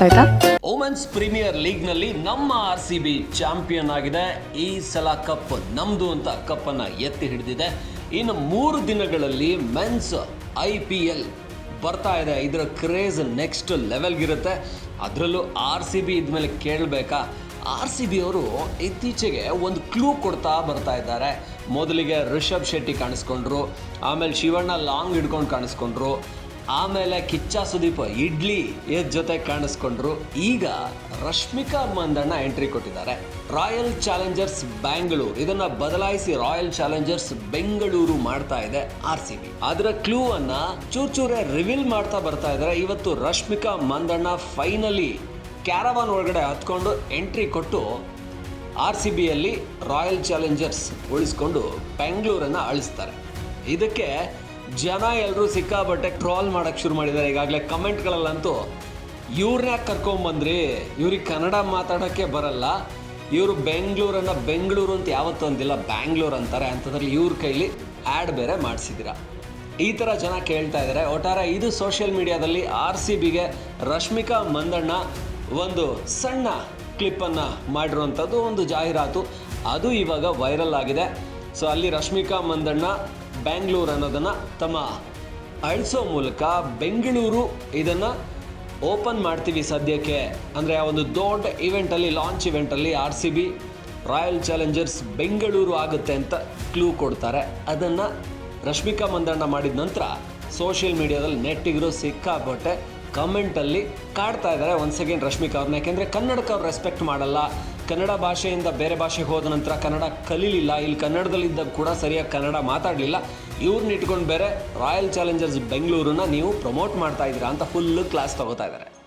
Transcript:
ಗೊತ್ತಾಯ್ತಾ ಓಮೆನ್ಸ್ ಪ್ರೀಮಿಯರ್ ಲೀಗ್ನಲ್ಲಿ ನಮ್ಮ R C B champion ಆಗಿದೆ. ಈ ಸಲ ಕಪ್ ನಮ್ದು ಅಂತ ಕಪ್ ಅನ್ನ ಎತ್ತಿ ಹಿಡಿದಿದೆ. ಇನ್ನು ಮೂರು ದಿನಗಳಲ್ಲಿ ಮೆನ್ಸ್ ಐ ಪಿ ಎಲ್ ಬರ್ತಾ ಇದೆ. ಇದರ ಕ್ರೇಜ್ ನೆಕ್ಸ್ಟ್ ಲೆವೆಲ್ಗಿರುತ್ತೆ ಅದರಲ್ಲೂ ಆರ್ ಸಿ ಬಿ ಇದ್ಮೇಲೆ ಕೇಳಬೇಕಾ? ಆರ್ ಸಿ ಬಿ ಅವರು ಇತ್ತೀಚೆಗೆ ಒಂದು ಕ್ಲೂ ಕೊಡ್ತಾ ಬರ್ತಾ ಇದ್ದಾರೆ. ಮೊದಲಿಗೆ ರಿಷಬ್ ಶೆಟ್ಟಿ ಕಾಣಿಸ್ಕೊಂಡ್ರು, ಆಮೇಲೆ ಶಿವಣ್ಣ ಲಾಂಗ್ ಹಿಡ್ಕೊಂಡು ಕಾಣಿಸ್ಕೊಂಡ್ರು. ಆಮೇಲೆ ಕಿಚ್ಚ ಸುದೀಪ್ ಇಡ್ಲಿ ಎದ್ ಜೊತೆ ಕಾಣಿಸ್ಕೊಂಡ್ರು. ಈಗ ರಶ್ಮಿಕಾ ಮಂದಣ್ಣ ಎಂಟ್ರಿ ಕೊಟ್ಟಿದ್ದಾರೆ. ರಾಯಲ್ ಚಾಲೆಂಜರ್ಸ್ ಬ್ಯಾಂಗ್ಳೂರ್ ಇದನ್ನ ಬದಲಾಯಿಸಿ ರಾಯಲ್ ಚಾಲೆಂಜರ್ಸ್ ಬೆಂಗಳೂರು ಮಾಡ್ತಾ ಇದೆ ಆರ್ ಸಿ ಬಿ ಅದರ ಕ್ಲೂ ಅನ್ನ ಚೂರ್ ಚೂರೇ ರಿವೀಲ್ ಮಾಡ್ತಾ ಬರ್ತಾ ಇದ್ದಾರೆ ಇವತ್ತು ರಶ್ಮಿಕಾ ಮಂದಣ್ಣ ಫೈನಲಿ ಕ್ಯಾರವಾನ್ ಒಳಗಡೆ ಹತ್ಕೊಂಡು ಎಂಟ್ರಿ ಕೊಟ್ಟು ಆರ್ ಸಿ ಬಿಯಲ್ಲಿ ರಾಯಲ್ ಚಾಲೆಂಜರ್ಸ್ ಉಳಿಸ್ಕೊಂಡು ಬೆಂಗಳೂರನ್ನ ಅಳಿಸ್ತಾರೆ. ಇದಕ್ಕೆ ಜನ ಎಲ್ಲರೂ ಸಿಕ್ಕಾಬಟ್ಟೆ ಟ್ರಾಲ್ ಮಾಡೋಕ್ಕೆ ಶುರು ಮಾಡಿದ್ದಾರೆ. ಈಗಾಗಲೇ ಕಮೆಂಟ್ಗಳಲ್ಲಂತೂ ಇವ್ರನ್ನ ಕರ್ಕೊಂಬಂದ್ರಿ, ಇವ್ರಿಗೆ ಕನ್ನಡ ಮಾತಾಡೋಕ್ಕೆ ಬರಲ್ಲ, ಇವರು ಬೆಂಗಳೂರನ್ನ ಬೆಂಗಳೂರು ಅಂತ ಯಾವತ್ತೂ ಅಂದಿಲ್ಲ, ಬ್ಯಾಂಗ್ಳೂರ್ ಅಂತಾರೆ, ಅಂಥದ್ರಲ್ಲಿ ಇವ್ರ ಕೈಲಿ ಆ್ಯಡ್ ಬೇರೆ ಮಾಡಿಸಿದ್ದೀರಾ. ಈ ಥರ ಜನ ಕೇಳ್ತಾ ಇದ್ದಾರೆ. ಒಟ್ಟಾರೆ ಇದು ಸೋಷಿಯಲ್ ಮೀಡಿಯಾದಲ್ಲಿ ಆರ್ ಸಿ ಬಿಗೆ ರಶ್ಮಿಕಾ ಮಂದಣ್ಣ ಒಂದು ಸಣ್ಣ ಕ್ಲಿಪ್ಪನ್ನು ಮಾಡಿರುವಂಥದ್ದು ಒಂದು ಜಾಹೀರಾತು. ಅದು ಇವಾಗ ವೈರಲ್ ಆಗಿದೆ. ಸೊ ಅಲ್ಲಿ ರಶ್ಮಿಕಾ ಮಂದಣ್ಣ ಬ್ಯಾಂಗ್ಳೂರ್ ಅನ್ನೋದನ್ನು ತಮ್ಮ ಅಳಿಸೋ ಮೂಲಕ ಬೆಂಗಳೂರು ಇದನ್ನು ಓಪನ್ ಮಾಡ್ತೀವಿ ಸದ್ಯಕ್ಕೆ. ಅಂದರೆ ಆ ಒಂದು ದೊಡ್ಡ ಇವೆಂಟಲ್ಲಿ launch ಇವೆಂಟಲ್ಲಿ R C B Royal Challengers Bengaluru ಆಗುತ್ತೆ ಅಂತ ಕ್ಲೂ ಕೊಡ್ತಾರೆ. ಅದನ್ನು ರಶ್ಮಿಕಾ ಮಂದಣ್ಣ ಮಾಡಿದ ನಂತರ ಸೋಷಿಯಲ್ ಮೀಡಿಯಾದಲ್ಲಿ ನೆಟ್ಟಿಗರು ಸಿಕ್ಕಾಪಟ್ಟೆ ಕಮೆಂಟಲ್ಲಿ ಕಾಡ್ತಾ ಇದ್ದಾರೆ. ಒಂದು ಸೆಕೆಂಡ್ ರಶ್ಮಿಕಾ ಅವ್ರನ್ನ. ಯಾಕೆಂದರೆ ಕನ್ನಡಕ್ಕೆ ಅವ್ರು ರೆಸ್ಪೆಕ್ಟ್ ಮಾಡಲ್ಲ. ಕನ್ನಡ ಭಾಷೆಯಿಂದ ಬೇರೆ ಭಾಷೆಗೆ ಹೋದ ನಂತರ ಕನ್ನಡ ಕಲೀಲಿಲ್ಲ. ಇಲ್ಲಿ ಕನ್ನಡದಲ್ಲಿದ್ದ ಕೂಡ ಸರಿಯಾಗಿ ಕನ್ನಡ ಮಾತಾಡಲಿಲ್ಲ. ಇವ್ರನ್ನ ಇಟ್ಕೊಂಡು ಬೇರೆ ರಾಯಲ್ ಚಾಲೆಂಜರ್ಸ್ ಬೆಂಗಳೂರನ್ನ ನೀವು ಪ್ರಮೋಟ್ ಮಾಡ್ತಾ ಇದ್ದೀರಾ ಅಂತ ಫುಲ್ಲು ಕ್ಲಾಸ್ ತಗೋತಾ ಇದ್ದಾರೆ.